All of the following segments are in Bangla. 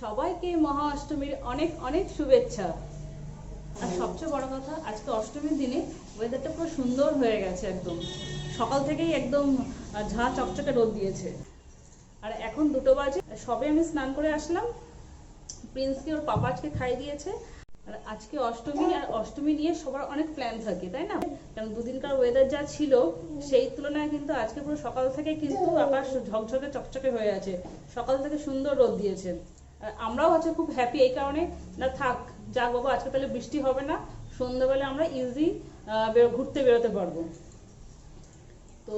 সবাইকে মহা অষ্টমীর অনেক অনেক শুভেচ্ছা। আর সবচেয়ে বড় কথা, আজকে অষ্টমীর দিনে ওয়েদারটা পুরো সুন্দর হয়ে গেছে একদম। সকাল থেকেই একদম ঝা চকচকে রোদ দিয়েছে। আর এখন দুটো বাজে, সবে আমি স্নান করে আসলাম। প্রিন্সকে ওর পাপা আজকে খাইয়ে দিয়েছে। আর আজকে অষ্টমী, আর অষ্টমী নিয়ে সবার অনেক প্ল্যান থাকে, তাই না? কারণ দুদিনকার ওয়েদার যা ছিল, সেই তুলনায় কিন্তু আজকে পুরো সকাল থেকে কিন্তু আকাশ ঝকঝকে চকচকে হয়ে আছে। সকাল থেকে সুন্দর রোদ দিয়েছে। আমরাও হচ্ছে খুব হ্যাপি এই কারণে। না, থাক যাক বাবা আজকে তাহলে বৃষ্টি হবে না, সন্ধ্যাবেলা আমরা ইজি ঘুরতে বেরোতে পারব। তো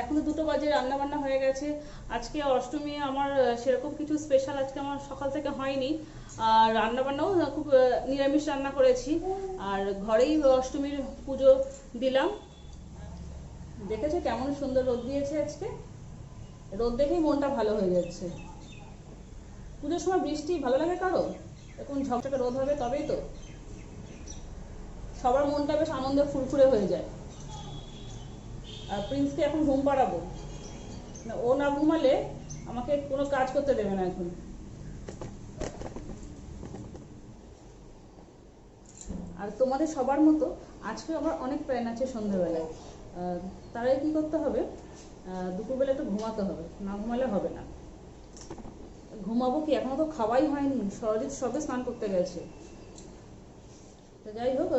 এখন দুটো বাজে রান্না বান্না হয়ে গেছে। আজকে অষ্টমী, আমার সেরকম কিছু স্পেশাল আজকে আমার সকাল থেকে হয়নি। আর রান্না বান্নাও খুব নিরামিষ রান্না করেছি। আর ঘরেই অষ্টমীর পুজো দিলাম। দেখেছ কেমন সুন্দর রোদ দিয়েছে আজকে? রোদ দেখেই মনটা ভালো হয়ে যাচ্ছে। পুজোর সময় বৃষ্টি ভালো লাগে কারও? এখন ঝকঝকে রোদ হবে তবেই তো। সবার মনটা বেশ আনন্দে ফুরফুরে হয়ে যায়। আর প্রিন্সকে এখন ঘুম পাড়াবো। না ও না ঘুমালে আমাকে কোনো কাজ করতে দেবে না এখন। আর তোমাদের সবার মতো আজকে আমার অনেক প্ল্যান আছে সন্ধ্যেবেলায় আহ, তার কি করতে হবে? দুপুরবেলা একটু ঘুমাতে হবে না ঘুমালে হবে না। ঘুমাবো কি? এখনও তো খাওয়াই হয়নি। সরজিৎ সবে স্নান করতে গেছে। তো যাই হোক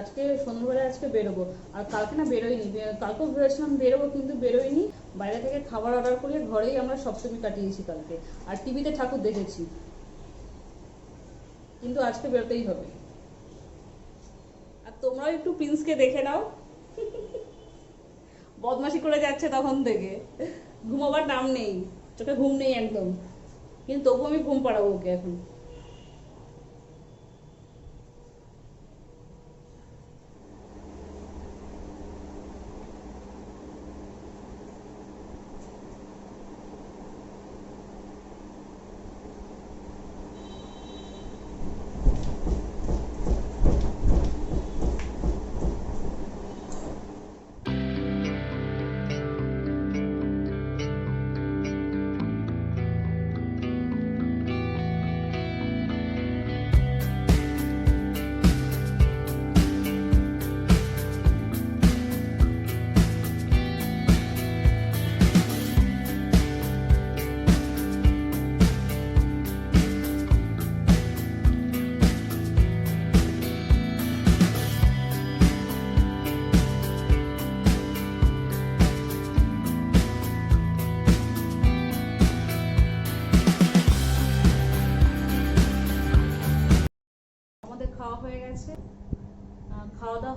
আজকে সন্ধ্যাবেলায় আজকে বেরোবো। আর কালকে না বেরোয়নি। কালকেও ভেবেছিলাম বেরোবো কিন্তু বেরোয়নি। বাইরে থেকে খাবার অর্ডার করে ঘরেই আমরা সপ্তমী কাটিয়েছি কালকে। আর টিভিতে ঠাকুর দেখেছি। কিন্তু আজকে বেরোতেই হবে। আর তোমরাও একটু প্রিন্সকে দেখে নাও। বদমাশি করে যাচ্ছে তখন থেকে। ঘুমাবার নাম নেই। চোখে ঘুম নেই একদম। কিন্তু তবু আমি ঘুম পাড়াবো ওকে এখন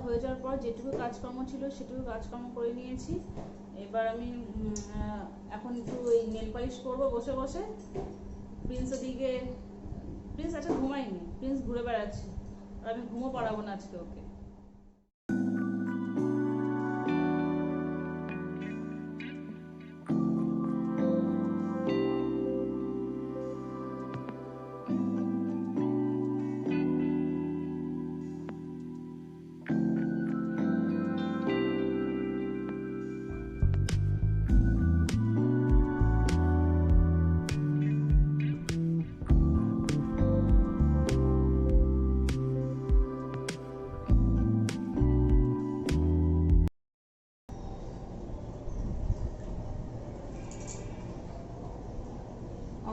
হয়ে যাওয়ার পর যেটুকু কাজকর্ম ছিল সেটুকু কাজকর্ম করে নিয়েছি। এবার আমি এখন একটু ওই নেল পালিশ করব বসে বসে। প্রিন্স ওদিকে প্রিন্স আচ্ছা ঘুমাইনি প্রিন্স ঘুরে বেড়াচ্ছে। আর আমি ঘুমো পাড়াবো না আজকে ওকে।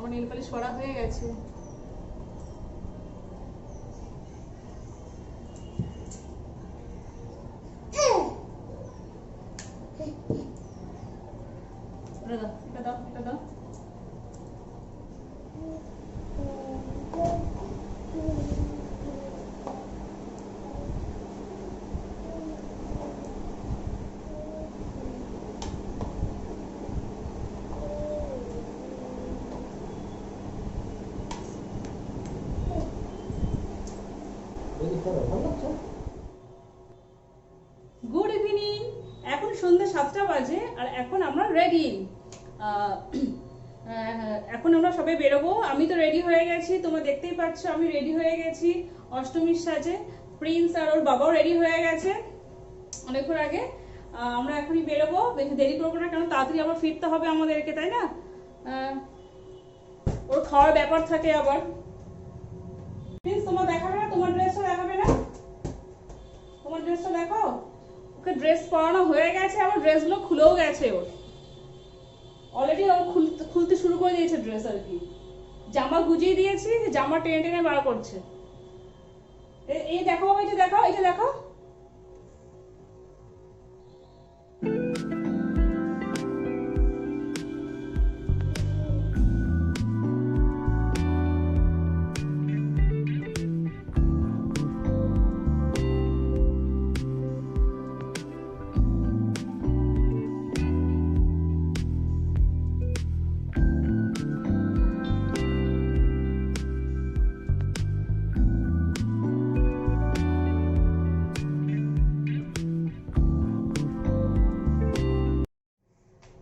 আমার নেল পালিশ করা হয়ে গেছে এটা দাও এটা দাও এটা দাও গুড ইভিনিং এখন সন্ধ্যা সাতটা বাজে আর এখন আমরা রেডি এখন আমরা সবাই বেরোবো। আমি তো রেডি হয়ে গেছি। তোমরা দেখতেই পাচ্ছ, আমি রেডি হয়ে গেছি। অষ্টমীর সাজে প্রিন্স আর ওর বাবাও রেডি হয়ে গেছে। অনেকক্ষণ আগে আমরা এখনই বেরোবো। বেশি দেরি করব না, কারণ তাড়াতাড়ি আবার ফিরতে হবে আমাদেরকে, তাই না? ওর খাওয়ার ব্যাপার থাকে আবার। তোমার দেখাবে না দেখাবে না। তোমার ড্রেসটা দেখো। ওকে ড্রেস পরানো হয়ে গেছে আমার ড্রেসগুলো খুলেও গেছে ওর। অলরেডি ও খুলতে শুরু করে দিয়েছে ড্রেস আর কি। জামা গুজিয়ে দিয়েছি, জামা টেনে টেনে বার করছে। এই দেখো, এই যে দেখো যে দেখো।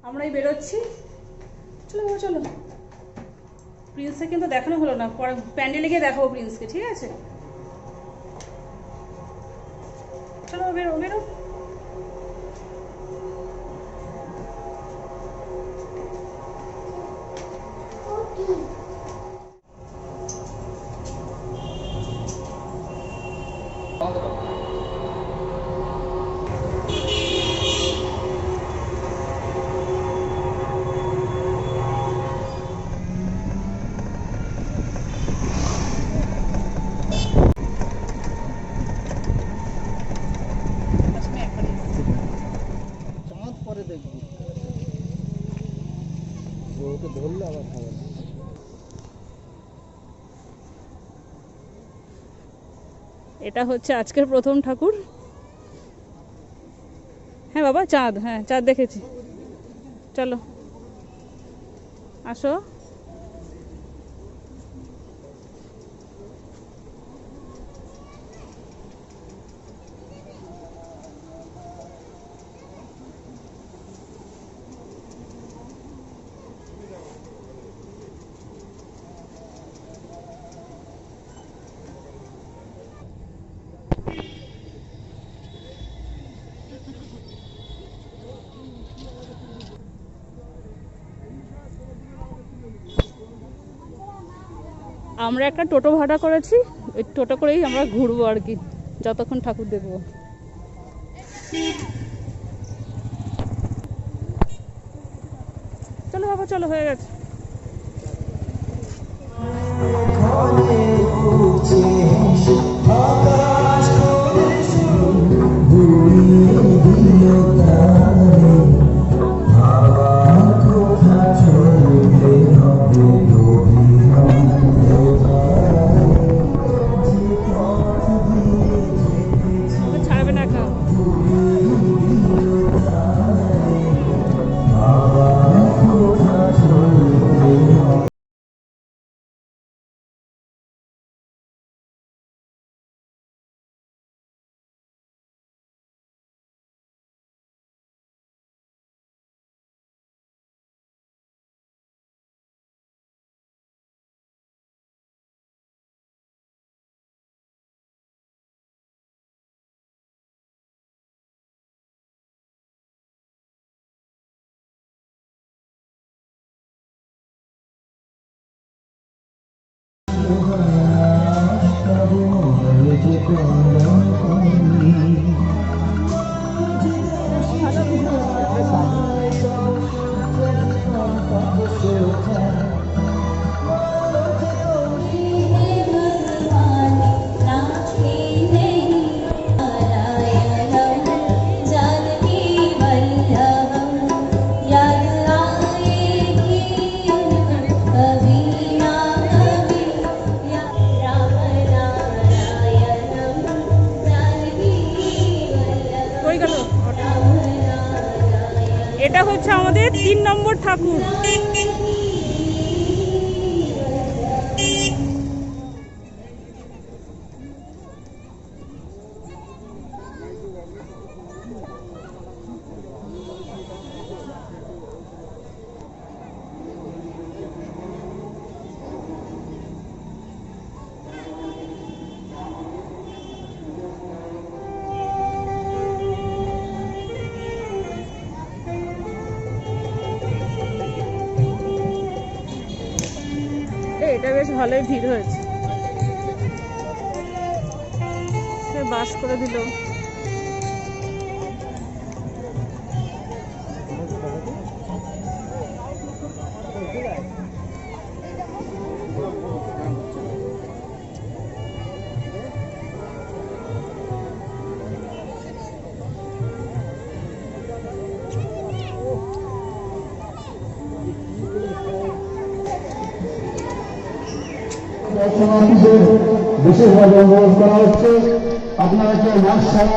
আমরাই বেরোচ্ছি। চলো চলো। প্রিন্সকে কিন্তু দেখানো হলো না। পরে প্যান্ডেলে গিয়ে দেখাবো প্রিন্সকে ঠিক আছে? চলো বেরো বেরো। এটা হচ্ছে আজকের প্রথম ঠাকুর। হ্যাঁ বাবা চাঁদ হ্যাঁ চাঁদ দেখেছি। চলো আসো। আমরা একটা টোটো ভাড়া করেছি ওই টোটো করেই আমরা ঘুরবো আর কি, যতক্ষণ ঠাকুর দেখব। চলো বাবা, চলো, হয়ে গেছে। 不会 ঠাকুর ভালোই ভিড় হয়েছে। বাস করে দিল। দর্শনার্থীদের বিশেষভাবে অনুরোধ করা হচ্ছে। মাস্ক ছাড়া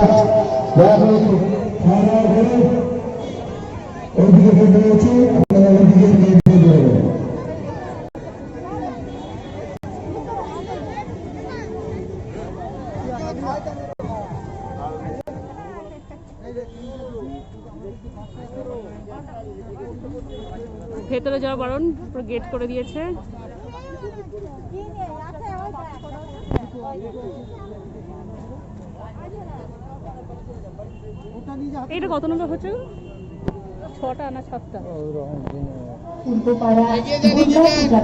ভেতরে যাওয়া বারণ গেট করে দিয়েছে। এটা কত নম্বর হচ্ছে? ছটা না সাতটা?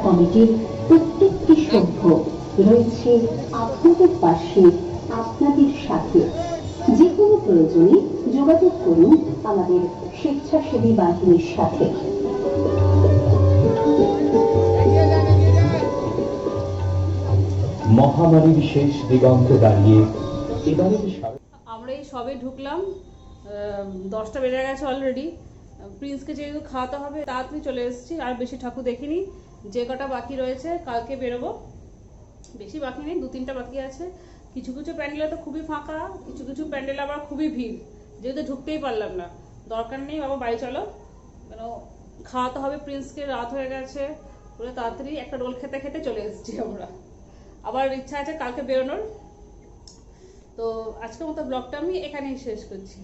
কমিটির প্রত্যেকটি সভ্য রয়েছে আপনাদের পাশে আপনাদের সাথে। যে কোনো প্রয়োজনে যোগাযোগ করুন আমাদের স্বেচ্ছাসেবী বাহিনীর সাথে। মহামারীর শেষ দিগন্তে দাঁড়িয়ে আমরা এই সবে ঢুকলাম দশটা বেড়ে গেছে অলরেডি প্রিন্সকে যেহেতু খাওয়াতে হবে, তাড়াতাড়ি চলে এসেছি, আর বেশি ঠাকুর দেখিনি। যে কটা বাকি রয়েছে, কালকে বেরোবো। বেশি বাকি নেই দু তিনটা বাকি আছে। কিছু কিছু প্যান্ডেলে তো খুবই ফাঁকা, কিছু কিছু প্যান্ডেল আবার খুবই ভিড়। যেহেতু ঢুকতেই পারলাম না। দরকার নেই, বাবা, বাড়ি চলো। কেন, খাওয়াতে হবে প্রিন্সকে রাত হয়ে গেছে। বলে তাড়াতাড়ি একটা রোল খেতে খেতে চলে এসেছি আমরা। আবার ইচ্ছা আছে কালকে বেরোনোর। তো আজকের মতো ব্লগটা আমি এখানেই শেষ করছি।